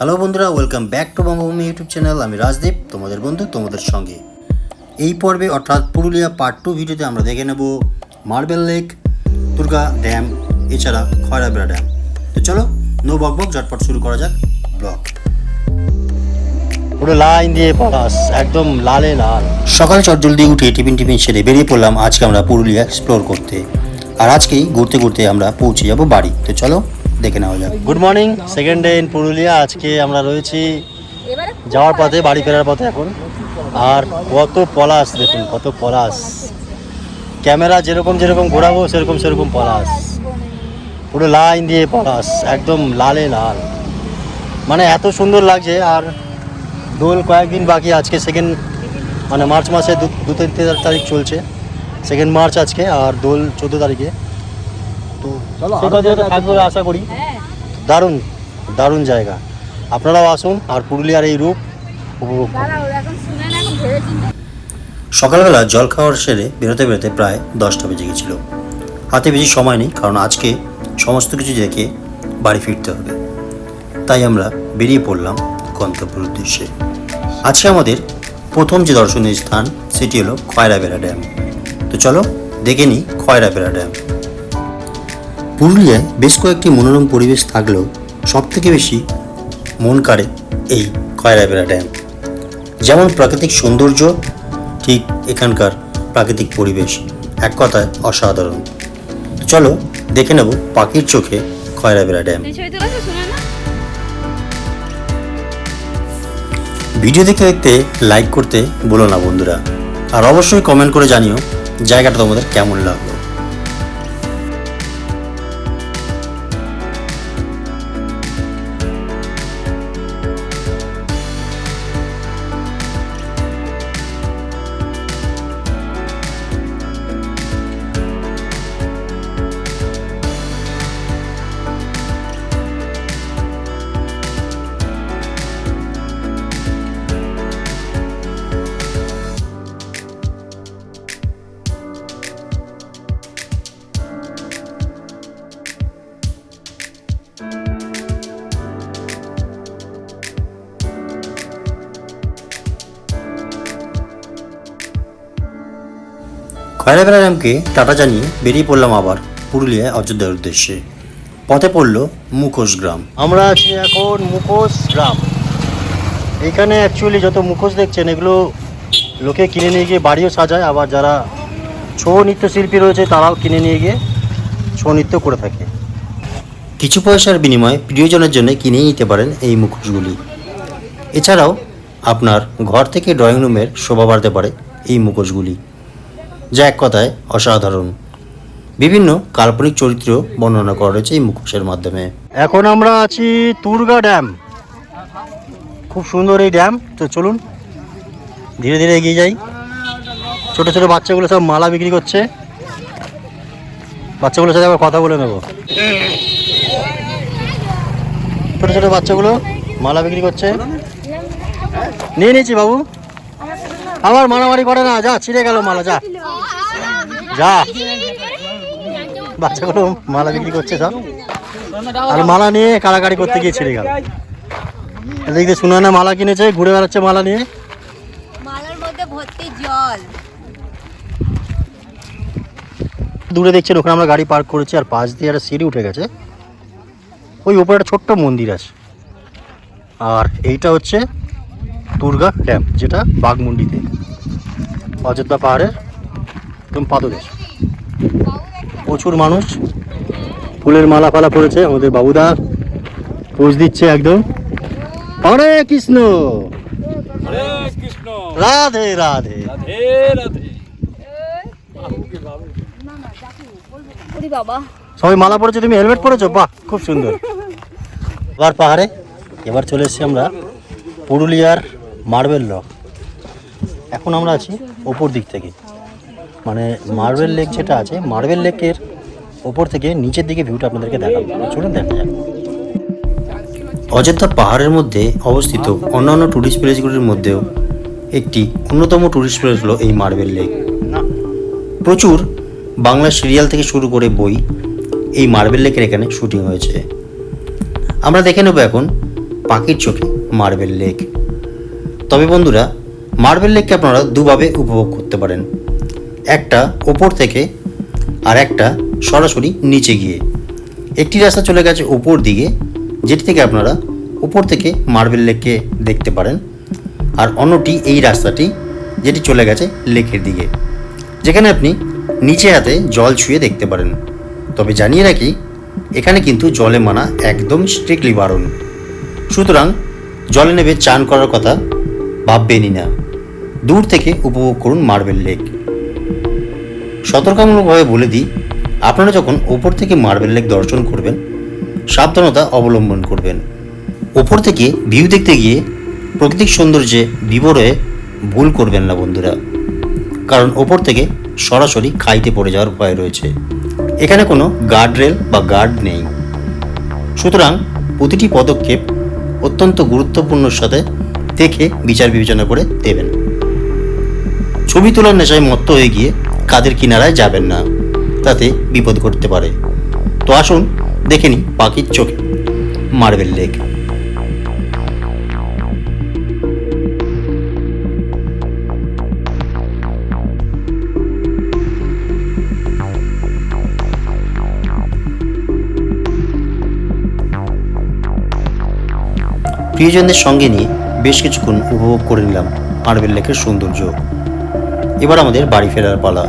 Hello বন্ধুরা welcome back to Bangabhumi YouTube channel আমি রাজদীপ তোমাদের বন্ধু তোমাদের সঙ্গে। এই পর্বে অর্থাৎ পুরুলিয়া পার্ট টু ভিডিওতে আমরা দেখে নেব মার্বেল লেক দুর্গা ড্যাম এছাড়া খয়রাবেড়া ড্যাম তো চলো নো বক বক ঝটপট শুরু করা যাক ব্লক পুরো লাইন দিয়ে পলাশ একদম লালে লাল। সকালে চটজলদি উঠে টিফিন টিফিন সেরে বেরিয়ে পড়লাম। আজকে আমরা পুরুলিয়া এক্সপ্লোর করতে। আর আজকেই ঘুরতে ঘুরতে আমরা পৌঁছে যাব বাড়ি। তো চলো দেখে নেওয়া যাক। Good morning second day in Purulia আজকে আমরা রয়েছি যাওয়ার পথে, বাড়ি ফেরার পথে এখন। আর কত পলাশ, দেখুন, কত পলাশ। ক্যামেরা যেরকম যেরকম ঘোরাবো, সেরকম সেরকম পলাশ। পুরো লাইন দিয়ে পলাশ, একদম লালে লাল। মানে এত সুন্দর লাগছে, আর দোল কয়েকদিন বাকি, আজকে সেকেন্ড মানে মার্চ মাসে দু তিন তারিখ চলছে। সেকেন্ড মার্চ আজকে, আর দোল চোদ্দ তারিখে। তো থাকবে বলে আশা করি। দারুণ দারুণ জায়গা। আপনারাও আসুন আর পুরুলিয়ার এই রূপ উপভোগ সকালবেলা জল খাওয়ার সেরে বেরোতে বেরোতে প্রায় দশটা বেজে গেছিল। হাতে বেশি সময় নেই কারণ আজকে সমস্ত কিছু দেখে বাড়ি ফিরতে হবে। তাই আমরা বেরিয়ে পড়লাম গন্তব্যের উদ্দেশ্যে। আজকে আমাদের প্রথম যে দর্শনীয় স্থান সেটি হলো খয়রাবেড়া ড্যাম। তো চলো দেখে নিই খয়রাবেড়া ড্যাম। পুরুলিয়ায় বেশ কয়েকটি মনোরম পরিবেশ থাকলেও সবথেকে বেশি মন কাড়ে এই খয়রাবেড়া ড্যাম। যেমন প্রাকৃতিক সৌন্দর্য ঠিক এখানকার প্রাকৃতিক পরিবেশ। এক কথায় অসাধারণ। চলো দেখে নেব পাখির চোখে খয়রাবেড়া ড্যাম। ভিডিও দেখতে দেখতে লাইক করতে বলো না বন্ধুরা। আর অবশ্যই কমেন্ট করে জানিও জায়গাটা তোমাদের কেমন লাগল। খয়রাবেড়া ড্যামকে টাটা জানিয়ে বেরিয়ে পড়লাম আবার পুরুলিয়ায় অযোধ্যার উদ্দেশ্যে। পথে পড়ল মুখোশ গ্রাম। আমরা আছি এখন মুখোশ গ্রাম। এখানে অ্যাকচুয়ালি যত মুখোশ দেখছেন এগুলো লোকে কিনে নিয়ে গিয়ে বাড়িও সাজায়। আবার যারা ছৌ নৃত্যশিল্পী রয়েছে তারাও কিনে নিয়ে গিয়ে ছৌ নৃত্য করে থাকে। কিছু পয়সার বিনিময়ে প্রিয়জনের জন্য কিনেই নিতে পারেন এই মুখোশগুলি। এছাড়াও আপনার ঘর থেকে ড্রয়িং রুমের শোভা বাড়তে পারে এই মুখোশগুলি। যা এক কথায় অসাধারণ। বিভিন্ন কাল্পনিক চরিত্র বর্ণনা করা রয়েছে এই মুখোশের মাধ্যমে। এখন আমরা আছি তুর্গা ড্যাম। খুব সুন্দর এই ড্যাম। তো চলুন, ধীরে ধীরে এগিয়ে যাই। ছোট ছোট বাচ্চাগুলো সব মালা বিক্রি করছে। বাচ্চাগুলোর সাথে আবার কথা বলে নেব। ছোট ছোট বাচ্চাগুলো মালা বিক্রি করছে। নিয়ে নিয়েছি বাবু। আমার মারামারি করে না যা ছিঁড়ে গেল মালা যা। যা। বাচ্চাগুলো মালা বিক্রি করছে সব। আর মালা নিয়ে কাড়াকাড়ি করতে গিয়ে ছিঁড়ে গেল। এদিক দিয়ে সুনানা মালা কিনেছে ঘুরে বেড়াচ্ছে মালা নিয়ে। মালার মধ্যে ভর্তি জল। দূরে দেখছেন ওখানে আমরা গাড়ি পার্ক করেছি আর পাশ দিয়ে একটা সিঁড়ি উঠে গেছে। ওই উপরে একটা ছোট্ট মন্দির আছে। আর এইটা হচ্ছে দুর্গা ড্যাম যেটা বাঘমুন্ডিতে অযোধ্যা পাহাড়ের একদম পাদদেশ। প্রচুর মানুষ ফুলের মালা ফালা পড়েছে আমাদের বাবুদা পোজ দিচ্ছে একদম। হরে কৃষ্ণ! কৃষ্ণ! রাধে রাধে। রাধে রাধে। ওরে সবাই মালা পরেছো তুমি হেলমেট পরেছো? বাহ খুব সুন্দর। এবার পাহাড়ে এবার চলে এসেছি আমরা পুরুলিয়ার মার্বেল রক এখন আমরা আছি ওপর দিক থেকে। মানে মার্বেল লেক যেটা আছে মার্বেল লেকের ওপর থেকে নিচের দিকে ভিউটা আপনাদেরকে দেখাবো। চলুন দেখা যাক। অযোধ্যা পাহাড়ের মধ্যে অবস্থিত অন্যান্য টুরিস্ট প্লেসগুলির মধ্যেও একটি অন্যতম টুরিস্ট প্লেস হলো এই মার্বেল লেক প্রচুর বাংলা সিরিয়াল থেকে শুরু করে বই এই মার্বেল লেকের এখানে শুটিং হয়েছে। আমরা দেখে নেব এখন পাখির চোখে মার্বেল লেক তবে বন্ধুরা মার্বেল লেককে আপনারা দুভাবে উপভোগ করতে পারেন। একটা ওপর থেকে আর একটা সরাসরি নিচে গিয়ে। একটি রাস্তা চলে গেছে ওপর দিকে, যেটি থেকে আপনারা উপর থেকে মার্বেল লেককে দেখতে পারেন। আর অন্যটি এই রাস্তাটি, যেটি চলে গেছে লেকের দিকে, যেখানে আপনি নিচে হাতে জল ছুঁয়ে দেখতে পারেন। তবে জানিয়ে রাখি, এখানে কিন্তু জলে মানা একদম স্ট্রিক্টলি বারণ। সুতরাং জলে নেবে চান করার কথা ভাববেনই না। দূর থেকে উপভোগ করুন মার্বেল লেক সতর্কামূলকভাবে বলে দিই, আপনারা যখন ওপর থেকে মার্বেল লেক দর্শন করবেন, সাবধানতা অবলম্বন করবেন। ওপর থেকে ভিউ দেখতে গিয়ে প্রাকৃতিক সৌন্দর্যে বিভোর হয়ে ভুল করবেন না বন্ধুরা। কারণ ওপর থেকে সরাসরি খাইতে পড়ে যাওয়ার ভয় রয়েছে। এখানে কোনো গার্ড রেল বা গার্ড নেই। সুতরাং প্রতিটি পদক্ষেপ অত্যন্ত গুরুত্বপূর্ণর সাথে দেখে বিচার বিবেচনা করে দেবেন। ছবি তোলার নেশায় মত্ত হয়ে গিয়ে কাদের কিনারায় যাবেন না, তাতে বিপদ ঘটতে পারে। তো আসুন, দেখে নিই পাখির চোখে মার্বেল লেক। প্রিয়জনদের সঙ্গে নিয়ে বেশ কিছুক্ষণ উপভোগ করে নিলাম মার্বেল লেকের সৌন্দর্য। এবার আমাদের বাড়ি ফেরার পালা।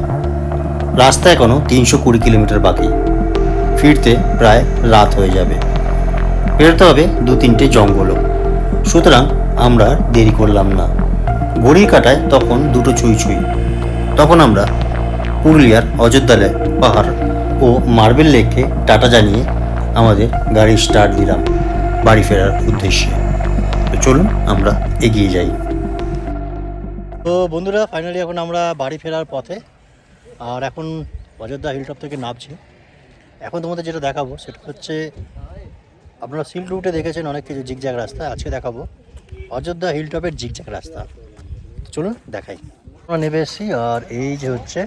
রাস্তা এখনও তিনশো কুড়ি কিলোমিটার বাকি। ফিরতে প্রায় রাত হয়ে যাবে। বেরোতে হবে দু তিনটে জঙ্গলও। সুতরাং আমরা দেরি করলাম না। ঘড়ি কাটায় তখন দুটো ছুঁই ছুঁই। তখন আমরা পুরুলিয়ার অযোধ্যালয় পাহাড় ও মার্বেল লেককে টাটা জানিয়ে আমাদের গাড়ি স্টার্ট দিলাম বাড়ি ফেরার উদ্দেশ্যে। তো চলুন, আমরা এগিয়ে যাই। তো বন্ধুরা ফাইনালি এখন আমরা বাড়ি ফেরার পথে, আর এখন অযোধ্যা হিলটপ থেকে নামছি। এখন তোমাদের যেটা দেখাবো, সেটা হচ্ছে, আপনারা সিল্ক রুটে দেখেছেন অনেক কিছু জিগজ্যাগ রাস্তা, আজকে দেখাবো অযোধ্যা হিলটপের জিগজ্যাগ রাস্তা। চলুন, দেখাই। আমরা নেমে এসেছি, আর এই যে হচ্ছে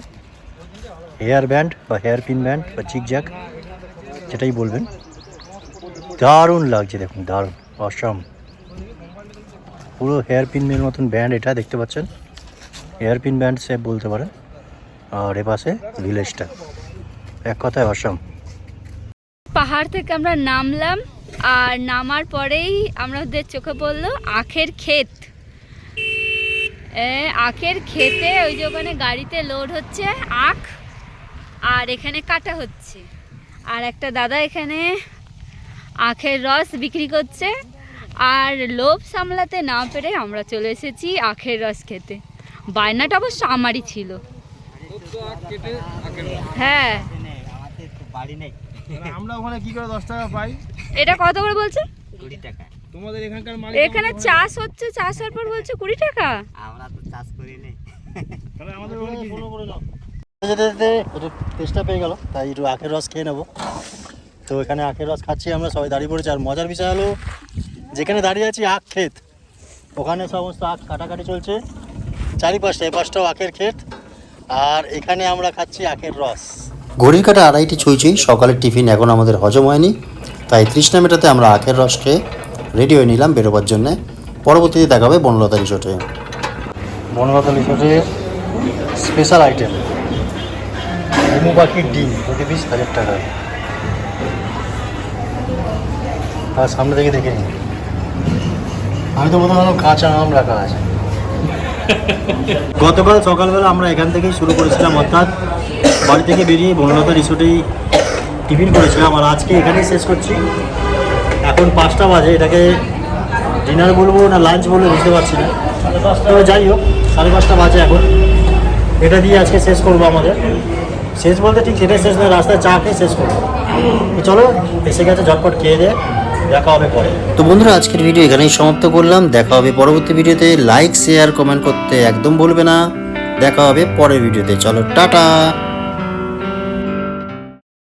হেয়ার ব্যান্ড বা হেয়ার পিন ব্যান্ড বা জিগজ্যাগ যেটাই বলবেন। দারুণ লাগছে দেখুন, দারুণ, অসম। পুরো হেয়ার পিনের মতন ব্যান্ড এটা দেখতে পাচ্ছেন। হেয়ার পিন ব্যান্ড সে বলতে পারেন। আর এ পাশে ভিলেজটা এক কথায় অসম। পাহাড় থেকে আমরা নামলাম, আর নামার পরেই আমাদের চোখে পড়ল আখের ক্ষেত। আখের ক্ষেতে ওই যে ওখানে গাড়িতে লোড হচ্ছে আখ, আর এখানে কাটা হচ্ছে। আর একটা দাদা এখানে আখের রস বিক্রি করছে। আর লোভ সামলাতে না পেরে আমরা চলে এসেছি আখের রস খেতে। বায়নাটা অবশ্য আমারই ছিল। হ্যাঁ। আমরা ওখানে কি করে দশ টাকা পাই? এটা কত করে বলছে? টাকা। তোমাদের এখানকার মালিক এখানে চাষ হচ্ছে চাষ হওয়ার পর বলছে কুড়ি টাকা? তাহলে আমাদের ওখানে কি? যেতে যেতে একটু তেষ্টা পেয়ে গেল তাই একটু আখের রস খেয়ে নেব। তো এখানে আখের রস খাচ্ছি আমরা সবাই দাঁড়িয়ে পড়েছি। আর মজার বিষয় হলো যেখানে দাঁড়িয়ে আছি আখ ক্ষেত। ওখানে সমস্ত আখ কাটাকাটি চলছে। চারিপাশটা এপাশটাও আখের ক্ষেত। আর এখানে আমরা খাচ্ছি আখের রস। ঘড়ির কাটা আড়াইটি ছুঁই ছুঁই সকালের টিফিন এখন আমাদের হজম হয়নি। তাই তৃষ্ণা মেটাতে আমরা আখের রস খেয়ে রেডি হয়ে নিলাম বেরোবার জন্যে। পরবর্তীতে দেখা হবে বনলতা রিসোর্টে। বনলতা রিসোর্টের স্পেশাল আইটেম লিমু পাখির ডিম প্রতি পিস হাজার টাকা। আর সামনে থেকে দেখে নিই আমি তো প্রথমে কাঁচা আম রাখা আছে। গতকাল সকালবেলা আমরা এখান থেকেই শুরু করেছিলাম, অর্থাৎ বাড়ি থেকে বেরিয়ে বনলতা রিসোর্টেই টিফিন করেছিলাম। আর আজকে এখানেই শেষ করছি। এখন পাঁচটা বাজে, এটাকে ডিনার বলব না লাঞ্চ বলব বুঝতে পারছি না। তো যাই হোক, সাড়ে পাঁচটা বাজে এখন। এটা দিয়ে আজকে শেষ করব আমাদের। শেষ বলতে ঠিক সেটাই শেষ নয়, রাস্তায় চা খেয়ে শেষ করব। চলো, এসে গেছে, ঝটপট খেয়ে দিয়ে। দেখা হবে পরে। তো বন্ধুরা, আজকের ভিডিও এখানেই সমাপ্ত করলাম। দেখা হবে পরবর্তী ভিডিওতে লাইক শেয়ার কমেন্ট করতে একদম ভুলবে না। দেখা হবে পরের ভিডিওতে চলো, টাটা!